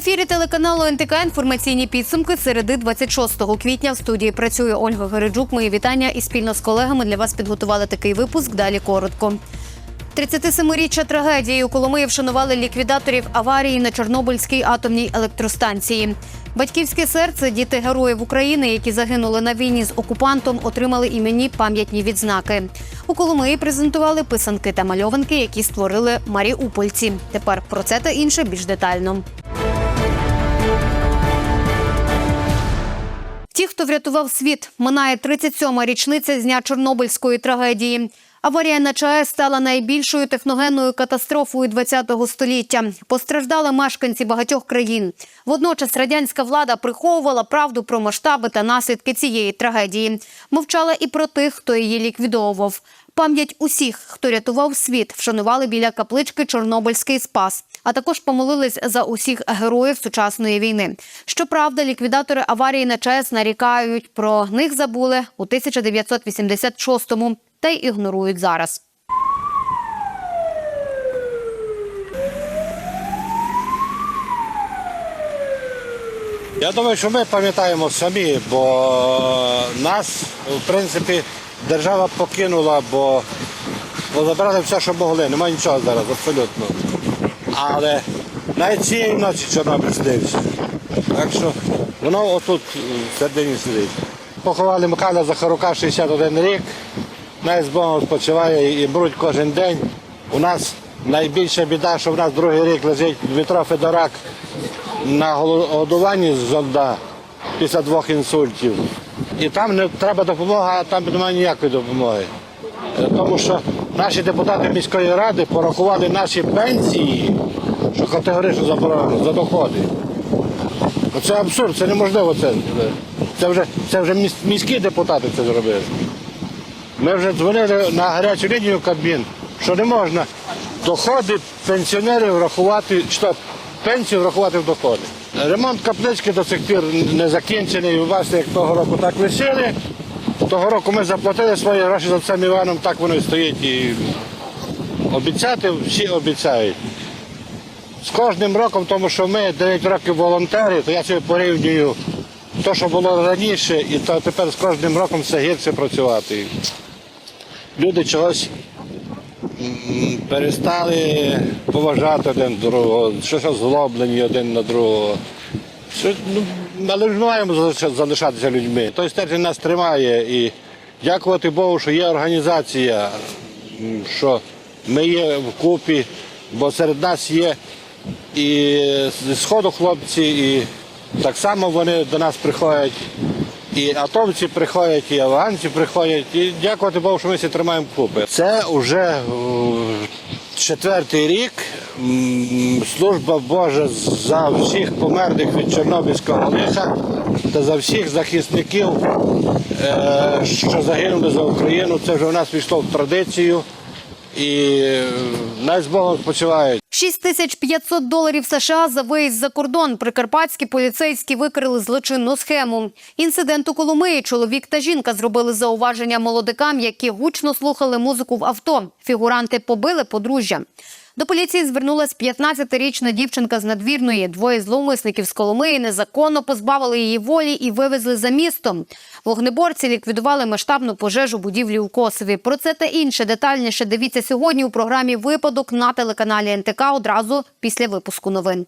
Ефірі телеканалу НТК інформаційні підсумки середи 26 квітня. В студії працює Ольга Гереджук. Мої вітання і спільно з колегами для вас підготували такий випуск. Далі коротко. 37-річчя трагедії у Коломиї вшанували ліквідаторів аварії на Чорнобильській атомній електростанції. Батьківське серце, діти героїв України, які загинули на війні з окупантом, отримали іменні пам'ятні відзнаки. У Коломиї презентували писанки та мальованки, які створили маріупольці. Тепер про це та інше більш детально. Хто врятував світ, минає 37-ма річниця з дня Чорнобильської трагедії. Аварія на ЧАЕС стала найбільшою техногенною катастрофою ХХ століття. Постраждали мешканці багатьох країн. Водночас радянська влада приховувала правду про масштаби та наслідки цієї трагедії. Мовчала і про тих, хто її ліквідовував. Пам'ять усіх, хто рятував світ, вшанували біля каплички Чорнобильський спас. А також помолились за усіх героїв сучасної війни. Щоправда, ліквідатори аварії на ЧАЕС нарікають про них забули у 1986-му та й ігнорують зараз. Я думаю, що ми пам'ятаємо самі, бо нас, в принципі, держава покинула, бо, забрали все, що могли. Немає нічого зараз, абсолютно. Але навіть цієї ночі Чорнобиль снився. Так що воно отут в середині сидить. Поховали Михайла Захарука 61 рік, навіть з Богом спочиває і мруть кожен день. У нас найбільша біда, що в нас другий рік лежить Дмитро Федорак на голодуванні з зонда після двох інсультів. І там не треба допомога, а там немає ніякої допомоги. Тому що наші депутати міської ради порахували наші пенсії, що категорично заборонено за доходи. Це абсурд, це неможливо. Це, це вже, це вже міські депутати це зробили. Ми вже дзвонили на гарячу лінію Кабмін, що не можна доходи пенсіонерів рахувати, що пенсію врахувати в доходи. Ремонт каплички до сих пір не закінчений. Ви бачите, як того року так лишили. Того року ми заплатили свої гроші за цим Іваном, так воно і стоїть. І обіцяти всі обіцяють. З кожним роком, тому що ми 9 років волонтери, то я собі порівнюю те, що було раніше, і то тепер з кожним роком все гірше працювати. Люди чогось перестали поважати один другого, щось озлоблені один на другого. Що, ну, але ж маємо залишатися людьми. Той стержень нас тримає і дякувати Богу, що є організація, що ми є вкупі, бо серед нас є і з сходу хлопці, і так само вони до нас приходять. І атомці приходять, і афганці приходять. І дякувати Богу, що ми всі тримаємо купи. Це вже е, четвертий рік. Служба Божа за всіх померлих від Чорнобильського лиха та за всіх захисників, е, що загинули за Україну. Це вже у нас війшло в традицію. І е, най з Богом спочивають. 6500 доларів США за виїзд за кордон. Прикарпатські поліцейські викрили злочинну схему. Інцидент у Коломиї. Чоловік та жінка зробили зауваження молодикам, які гучно слухали музику в авто. Фігуранти побили подружжя. До поліції звернулась 15-річна дівчинка з надвірної. Двоє зловмисників з Коломиї незаконно позбавили її волі і вивезли за містом. Вогнеборці ліквідували масштабну пожежу будівлі у Косові. Про це та інше детальніше дивіться сьогодні у програмі Випадок на телеканалі НТК одразу після випуску новин.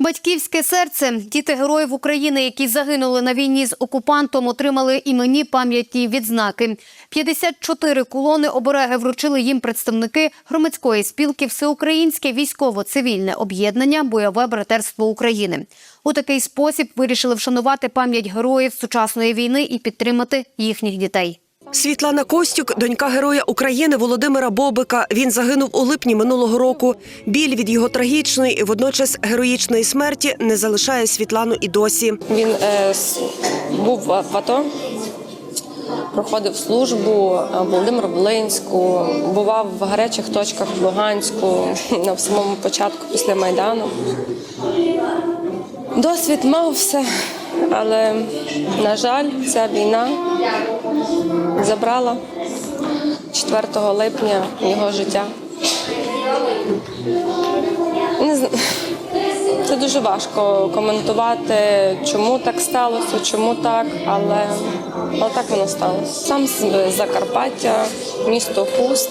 Батьківське серце діти героїв України, які загинули на війні з окупантом, отримали іменні пам'ятні відзнаки. 54 колони обереги вручили їм представники громадської спілки Всеукраїнське військово-цивільне об'єднання Бойове братерство України. У такий спосіб вирішили вшанувати пам'ять героїв сучасної війни і підтримати їхніх дітей. Світлана Костюк, донька героя України Володимира Бобика. Він загинув у липні минулого року. Біль від його трагічної і водночас героїчної смерті не залишає Світлану і досі. Він е, був в АТО, проходив службу е, Володимир Волинську, бував в гарячих точках в Луганську на самому початку після Майдану. Досвід мав все, але, на жаль, ця війна забрала 4 липня його життя. Не знаю. Це дуже важко коментувати, чому так сталося, чому так, але, так воно сталося. Сам з Закарпаття, місто Хуст,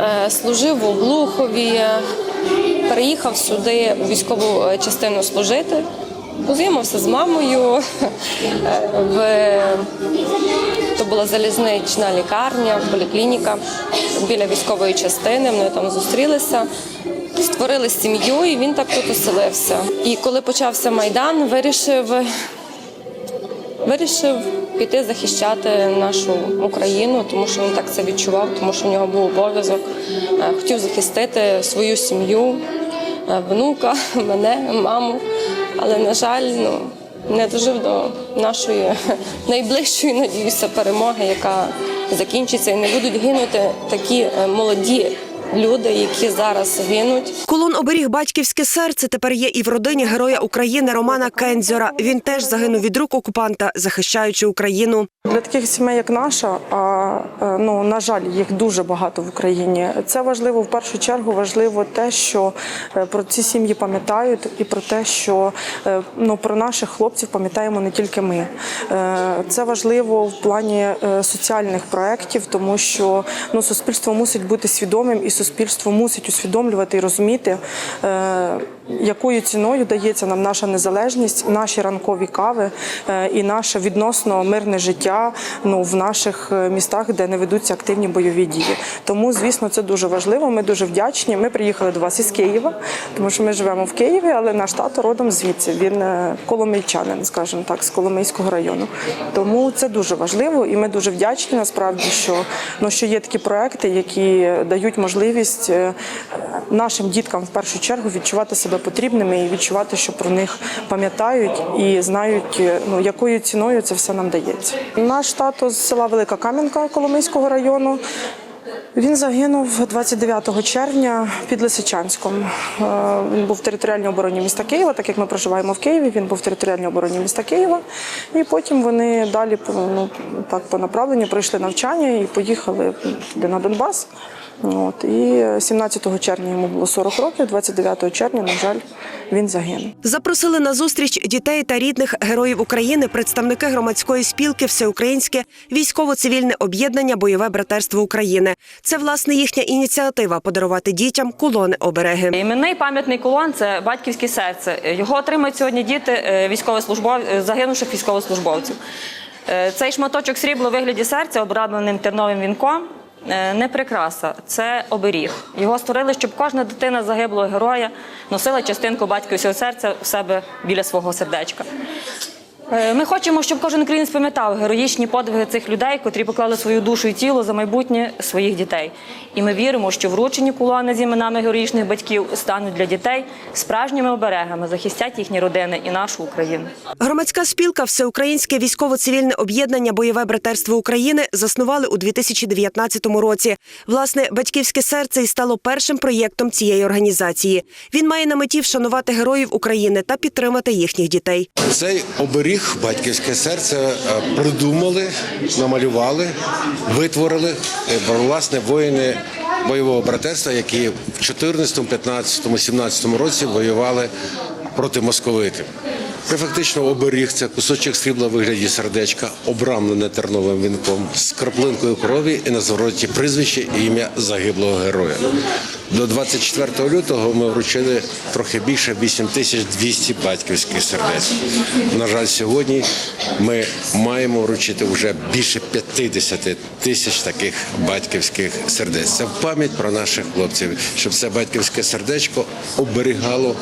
Е, служив у Глухові, переїхав сюди у військову е, частину служити, познайомився з мамою. В... То була залізнична лікарня, поліклініка біля військової частини. Ми там зустрілися. Створили сім'ю, і він так тут оселився. І коли почався майдан, вирішив, вирішив піти захищати нашу Україну, тому що він так це відчував, тому що в нього був обов'язок. Е, Хотів захистити свою сім'ю, е, внука, мене, маму. Але, на жаль, ну, не дожив до нашої найближчої, надіюся, перемоги, яка закінчиться, і не будуть гинути такі е, молоді люди, які зараз гинуть. Колон оберіг батьківське серце тепер є і в родині героя України Романа Кензьора. Він теж загинув від рук окупанта, захищаючи Україну. Для таких сімей, як наша, а е, ну на жаль, їх дуже багато в Україні. Це важливо в першу чергу. Важливо те, що е, про ці сім'ї пам'ятають, і про те, що е, ну про наших хлопців пам'ятаємо не тільки ми. Це важливо в плані соціальних проєктів, тому що ну суспільство мусить бути свідомим, і суспільство мусить усвідомлювати і розуміти. Якою ціною дається нам наша незалежність, наші ранкові кави е, і наше відносно мирне життя ну в наших е, містах, де не ведуться активні бойові дії. Тому, звісно, це дуже важливо. Ми дуже вдячні. Ми приїхали до вас із Києва, тому що ми живемо в Києві, але наш тато родом звідси. Він е, коломийчанин, скажімо так, з Коломийського району. Тому це дуже важливо, і ми дуже вдячні насправді, що ну що є такі проекти, які дають можливість нашим діткам в першу чергу відчувати себе потрібними і відчувати, що про них пам'ятають і знають, е, ну якою ціною це все нам дається. Наш тато з села Велика Кам'янка Коломийського району. Він загинув 29 червня під Лисичанськом. Е, Він був в територіальній обороні міста Києва, так як ми проживаємо в Києві. Він був в територіальній обороні міста Києва. І потім вони далі ну, так по направленню пройшли навчання і поїхали туди на Донбас. От і 17 червня йому було 40 років, 29 червня, на жаль, він загинув. Запросили на зустріч дітей та рідних героїв України представники громадської спілки Всеукраїнське військово-цивільне об'єднання Бойове братерство України. Це власне їхня ініціатива подарувати дітям колони обереги. Іменний пам'ятний колон це батьківське серце. Його отримують сьогодні діти е, військовослужбов... е, загинувших військовослужбовців. Е, Цей шматочок срібла у вигляді серця, обрадленим терновим вінком. Е, Не прикраса, це оберіг. Його створили, щоб кожна дитина загиблого героя носила частинку батьківського серця в себе біля свого сердечка. Е, Ми хочемо, щоб кожен українець пам'ятав героїчні подвиги цих людей, котрі поклали свою душу і тіло за майбутнє своїх дітей. І ми віримо, що вручені колони з іменами героїчних батьків стануть для дітей справжніми оберегами, захистять їхні родини і нашу Україну. Громадська спілка Всеукраїнське військово-цивільне об'єднання Бойове братерство України заснували у 2019 році. Власне, батьківське серце і стало першим проєктом цієї організації. Він має на меті вшанувати героїв України та підтримати їхніх дітей. Цей оберіг батьківське серце е, придумали, намалювали, витворили е, власне воїни бойового братерства, які в 14, 15, 17 році воювали проти московитів. Це фактично оберіг це кусочок срібла в вигляді сердечка, обрамлене терновим вінком з краплинкою крові і на звороті прізвище і ім'я загиблого героя. До 24 лютого ми вручили трохи більше 8200 батьківських сердець. На жаль, сьогодні ми маємо вручити вже більше 50 тисяч таких батьківських сердець. Це в пам'ять про наших хлопців, щоб це батьківське сердечко оберігало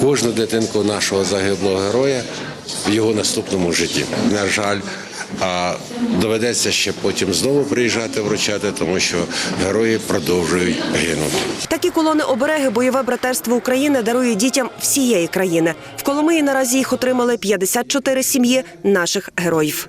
кожну дитинку нашого загиблого героя в його наступному житті. На жаль, а доведеться ще потім знову приїжджати вручати, тому що герої продовжують гинути. Такі колони обереги бойове братерство України дарує дітям всієї країни. В Коломиї наразі їх отримали 54 сім'ї наших героїв.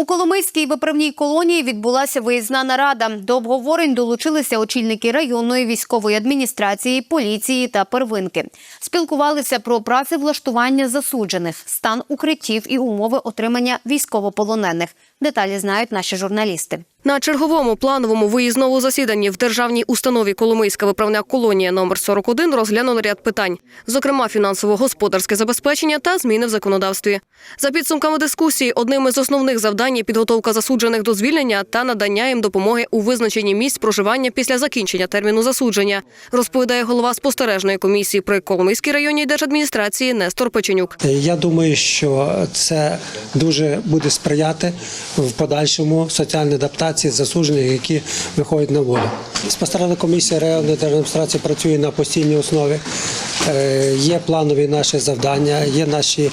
У Коломийській виправній колонії відбулася виїзна нарада. До обговорень долучилися очільники районної військової адміністрації, поліції та первинки. Спілкувалися про працевлаштування засуджених, стан укриттів і умови отримання військовополонених. Деталі знають наші журналісти. На черговому плановому виїзному засіданні в державній установі Коломийська виправна колонія номер 41 розглянули ряд питань, зокрема фінансово-господарське забезпечення та зміни в законодавстві. За підсумками дискусії, одним із основних завдань є підготовка засуджених до звільнення та надання їм допомоги у визначенні місць проживання після закінчення терміну засудження, розповідає голова спостережної комісії при Коломийській районній держадміністрації Нестор Печенюк. Я думаю, що це дуже буде сприяти в подальшому соціальній адаптації засуджених, які виходять на волю. Спостережна комісія районної держадміністрації працює на постійній основі. Е, Є планові наші завдання, є наші,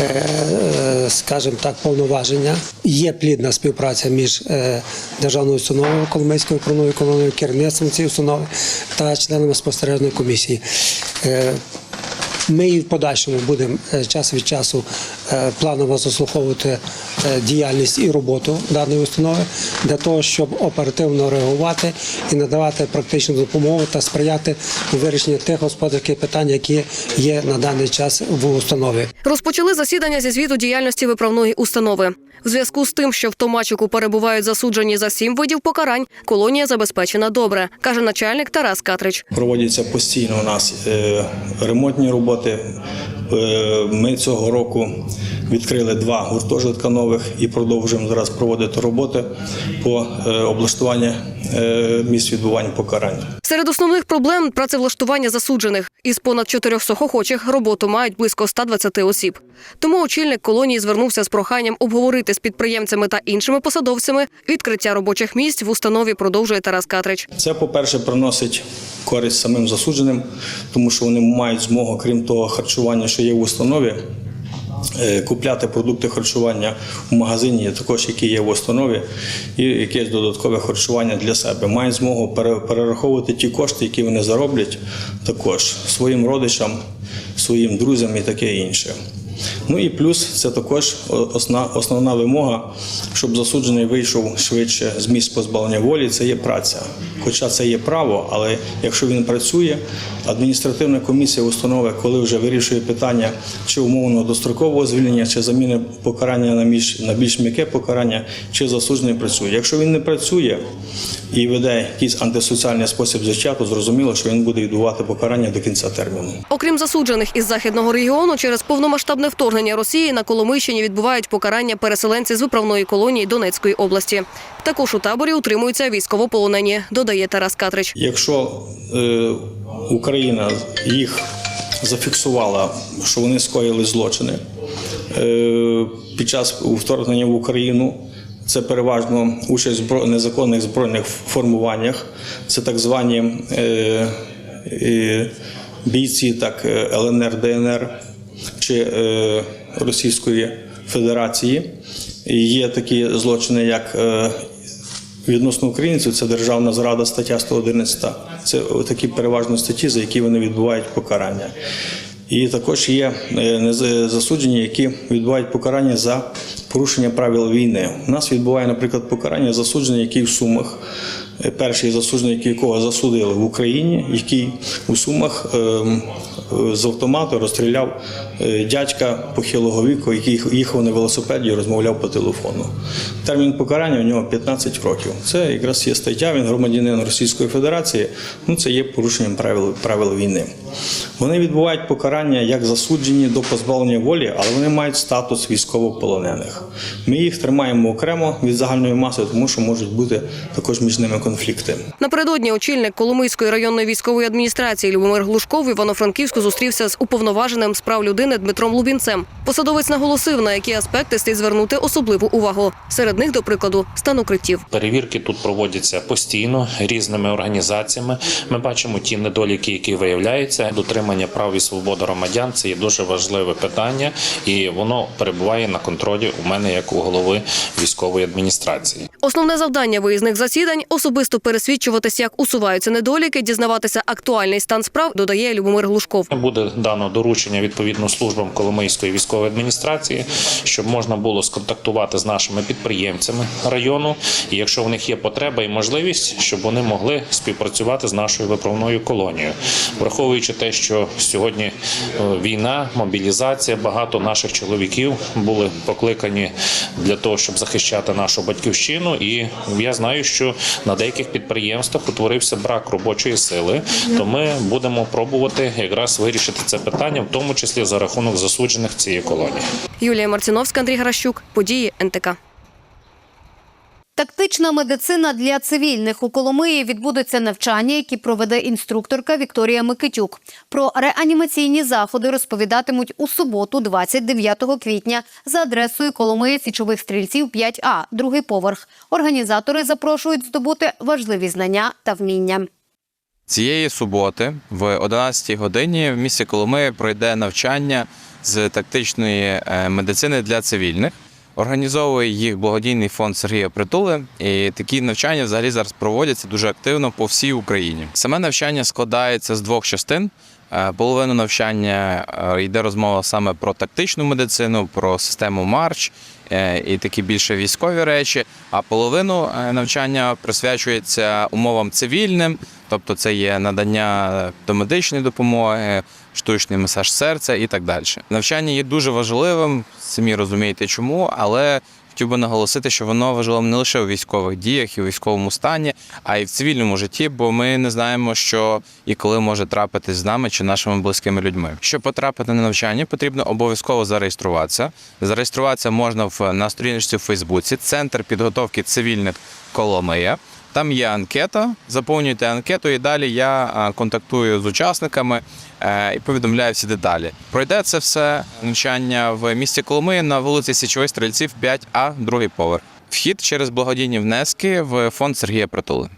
е, е, скажімо так, повноваження. Є плідна співпраця між державною установою Коломийською управною колонією, керівництвом цієї установи та членами спостережної комісії. Ми і в подальшому будемо час від часу планово заслуховувати е, діяльність і роботу даної установи для того, щоб оперативно реагувати і надавати практичну допомогу та сприяти у вирішенні тих господарських питань, які є на даний час в установі. Розпочали засідання зі звіту діяльності виправної установи. В зв'язку з тим, що в Томачику перебувають засуджені за сім видів покарань, колонія забезпечена добре, каже начальник Тарас Катрич. Проводяться постійно у нас е, ремонтні роботи. Е, Ми цього року відкрили два гуртожитка нових і продовжуємо зараз проводити роботи по е, облаштуванню е, місць відбування покарань. Серед основних проблем працевлаштування засуджених. Із понад 400 охочих роботу мають близько 120 осіб. Тому очільник колонії звернувся з проханням обговорити з підприємцями та іншими посадовцями відкриття робочих місць в установі. Продовжує Тарас Катрич. Це, по-перше, приносить користь самим засудженим, тому що вони мають змогу, крім того харчування, що є в установі, купляти продукти харчування в магазині, також які є в установі, і якесь додаткове харчування для себе. Мають змогу перераховувати ті кошти, які вони зароблять, також своїм родичам, своїм друзям і таке інше. Ну і плюс це також основна вимога, щоб засуджений вийшов швидше з місць позбавлення волі. Це є праця. Хоча це є право, але якщо він працює, адміністративна комісія установи, коли вже вирішує питання чи умовно дострокового звільнення, чи заміни покарання на більш на більш м'яке покарання, чи засуджений працює. Якщо він не працює і веде якийсь антисоціальний спосіб життя, то зрозуміло, що він буде відбувати покарання до кінця терміну. Окрім засуджених із західного регіону, через повномасштабне вторгнення Росії на Коломийщині відбувають покарання переселенці з виправної колонії Донецької області. Також у таборі утримуються військовополонені, додає Тарас Катрич. Якщо е, Україна їх зафіксувала, що вони скоїли злочини е, під час вторгнення в Україну, це переважно участь в незаконних збройних формуваннях, це так звані е, е, бійці, так е, ЛНР, ДНР чи е, Російської Федерації. Є такі злочини, як е, Відносно українців це державна зрада, стаття 111. Це такі переважно статті, за які вони відбувають покарання. І також є е, засуджені, які відбувають покарання за порушення правил війни. У нас відбуває, наприклад, покарання засуджений, який в Сумах. Перший засуджений, якого засудили в Україні, який у Сумах ем, з автомату розстріляв е, дядька похилого віку, який їхав на велосипеді і розмовляв по телефону. Термін покарання у нього 15 років. Це якраз є стаття, він громадянин Російської Федерації. Ну це є порушенням правил, правил війни. Вони відбувають покарання як засуджені до позбавлення волі, але вони мають статус військовополонених. Ми їх тримаємо окремо від загальної маси, тому що можуть бути також між ними конфлікти. Напередодні очільник Коломийської районної військової адміністрації Любомир Глушков в Івано-Франківську зустрівся з уповноваженим з прав людини Дмитром Лубінцем. Посадовець наголосив, на які аспекти слід звернути особливу увагу. Серед них, до прикладу, стан укриттів. Перевірки тут проводяться постійно різними організаціями. Ми бачимо ті недоліки, які виявляються. Дотримання прав і свободи громадян це є дуже важливе питання, і воно перебуває на контролі у мене як у голови військової адміністрації. Основне завдання виїзних засідань особисто пересвідчуватися, як усуваються недоліки, дізнаватися актуальний стан справ, додає Любомир Глушков. Буде дано доручення відповідно службам Коломийської військової адміністрації, щоб можна було сконтактувати з нашими підприємцями району, і якщо в них є потреба і можливість, щоб вони могли співпрацювати з нашою виправною колонією, враховуючи те, що сьогодні е, війна, мобілізація, багато наших чоловіків були покликані для того, щоб захищати нашу батьківщину. І я знаю, що на деяких підприємствах утворився брак робочої сили, то ми будемо пробувати якраз вирішити це питання, в тому числі за рахунок засуджених цієї колонії. Юлія Марціновська, Андрій Гращук. Події НТК. Тактична медицина для цивільних у Коломиї відбудуться навчання, які проведе інструкторка Вікторія Микитюк. Про реанімаційні заходи розповідатимуть у суботу, 29 квітня, за адресою Коломиї Січових стрільців 5А, другий поверх. Організатори запрошують здобути важливі знання та вміння. Цієї суботи в 11 годині в місті Коломиї пройде навчання з тактичної е, медицини для цивільних. Організовує їх благодійний фонд Сергія Притули, і такі навчання взагалі зараз проводяться дуже активно по всій Україні. Саме навчання складається з двох частин. Е, Половину навчання е, йде розмова саме про тактичну медицину, про систему Марч і такі більше військові речі. А половину е, навчання присвячується умовам цивільним, тобто це є надання домедичної допомоги, штучний масаж серця і так далі. Навчання є дуже важливим, самі розумієте чому, але хотів би наголосити, що воно важливо не лише у військових діях і у військовому стані, а й в цивільному житті, бо ми не знаємо, що і коли може трапитись з нами чи нашими близькими людьми. Щоб потрапити на навчання, потрібно обов'язково зареєструватися. Зареєструватися можна в на сторіночці в Фейсбуці, центр підготовки цивільних Коломия. Там є анкета, заповнюйте анкету, і далі я контактую з учасниками е, і повідомляю всі деталі. Пройде це все навчання в місті Коломиї на вулиці Січових Стрільців 5А, другий поверх. Вхід через благодійні внески в фонд Сергія Притули.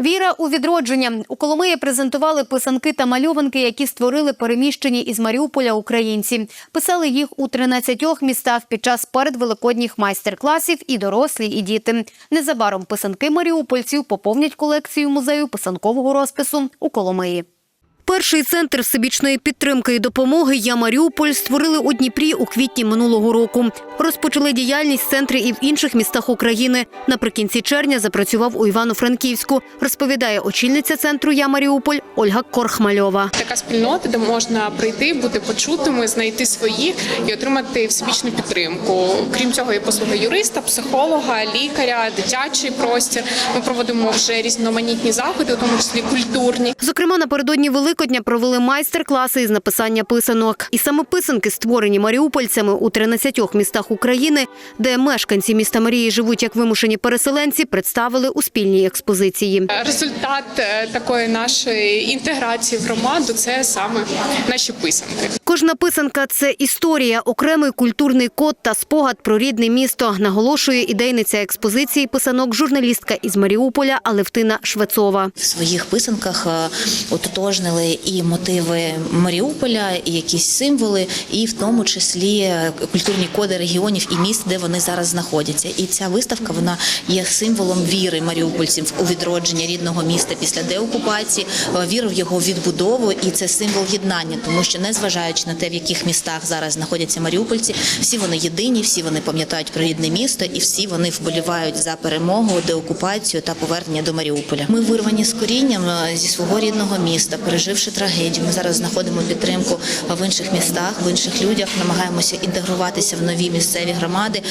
Віра у відродження у Коломиї презентували писанки та мальованки, які створили переміщені із Маріуполя українці. Писали їх у 13 містах під час передвеликодніх майстер-класів і дорослі, і діти. Незабаром писанки маріупольців поповнять колекцію музею писанкового розпису у Коломиї. Перший центр всебічної підтримки і допомоги Я Маріуполь створили у Дніпрі у квітні минулого року. Розпочали діяльність центри і в інших містах України. Наприкінці червня запрацював у Івано-Франківську. Розповідає очільниця центру Я Маріуполь Ольга Корхмальова. Така спільнота, де можна прийти, бути почутими, знайти своїх і отримати всебічну підтримку. Крім цього, є послуги юриста, психолога, лікаря, дитячий простір. Ми проводимо вже різноманітні заходи, у тому числі культурні. Зокрема, напередодні Великодня провели майстер-класи із написання писанок. І саме писанки, створені маріупольцями у 13 містах України, де мешканці міста Марії живуть як вимушені переселенці, представили у спільній експозиції. Результат е, такої нашої інтеграції в громаду це саме наші писанки. Кожна писанка це історія, окремий культурний код та спогад про рідне місто, наголошує ідейниця експозиції писанок, журналістка із Маріуполя Алевтина Швецова. В своїх писанках е, і мотиви Маріуполя, і якісь символи, і в тому числі е, культурні коди регіонів і міст, де вони зараз знаходяться. І ця виставка вона є символом віри маріупольців у відродження рідного міста після деокупації, е, віри в його відбудову, і це символ єднання, тому що незважаючи на те, в яких містах зараз знаходяться маріупольці, всі вони єдині, всі вони пам'ятають про рідне місто, і всі вони вболівають за перемогу, деокупацію та повернення до Маріуполя. Ми вирвані з корінням е, зі свого рідного міста, переживши переживши трагедію, ми зараз знаходимо підтримку в інших містах, в інших людях, намагаємося інтегруватися в нові місцеві громади.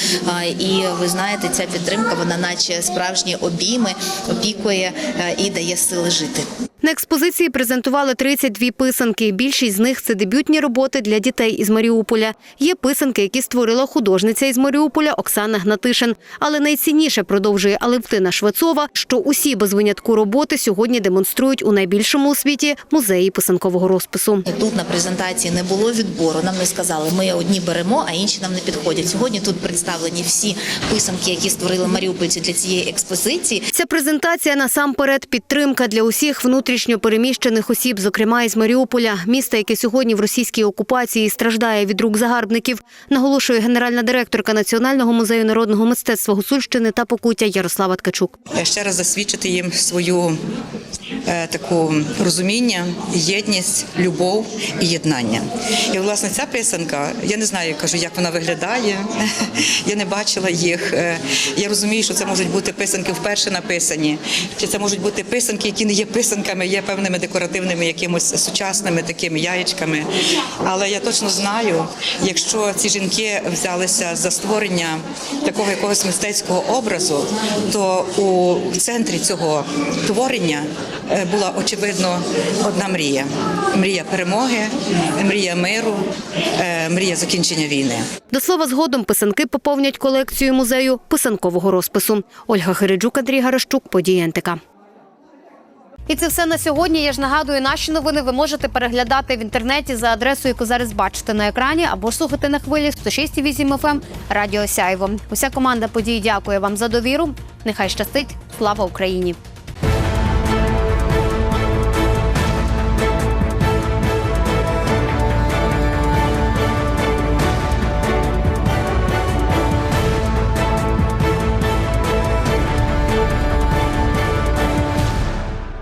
І ви знаєте, ця підтримка вона, наче справжні обійми, опікує е, і дає сили жити. На експозиції презентували 32 писанки. Більшість з них це дебютні роботи для дітей із Маріуполя. Є писанки, які створила художниця із Маріуполя Оксана Гнатишин. Але найцінніше продовжує Алевтина Швецова, що усі без винятку роботи сьогодні демонструють у найбільшому у світі музеї писанкового розпису. Тут на презентації не було відбору. Нам не сказали, ми одні беремо, а інші нам не підходять. Сьогодні тут представлені всі писанки, які створили маріупольці для цієї експозиції. Ця презентація насамперед підтримка для усіх внутрішньо переміщених осіб, зокрема із Маріуполя, міста, яке сьогодні в російській окупації страждає від рук загарбників, наголошує генеральна директорка Національного музею народного мистецтва Гусульщини та Покуття Ярослава Ткачук. ще раз засвідчити їм свою е, таку розуміння, єдність, любов і єднання. І власне ця писанка, я не знаю, кажу, як вона виглядає. Я не бачила їх. Е, Я розумію, що це можуть бути писанки вперше написані, чи це можуть бути писанки, які не є писанками, є певними декоративними якимось сучасними такими яєчками. Але я точно знаю, якщо ці жінки взялися за створення такого якогось мистецького образу, то у центрі цього творення е, була очевидно одна мрія: мрія перемоги, мрія миру, е, мрія закінчення війни. До слова, згодом писанки поповнять колекцію музею писанкового розпису. Ольга Хириджук, Андрій Гарашчук, події НТК. І це все на сьогодні. Я ж нагадую, наші новини ви можете переглядати в інтернеті за адресою, яку зараз бачите на екрані, або слухати на хвилі 106,8 FM Радіо Сяйво. Уся команда подій дякує вам за довіру. Нехай щастить. Слава Україні!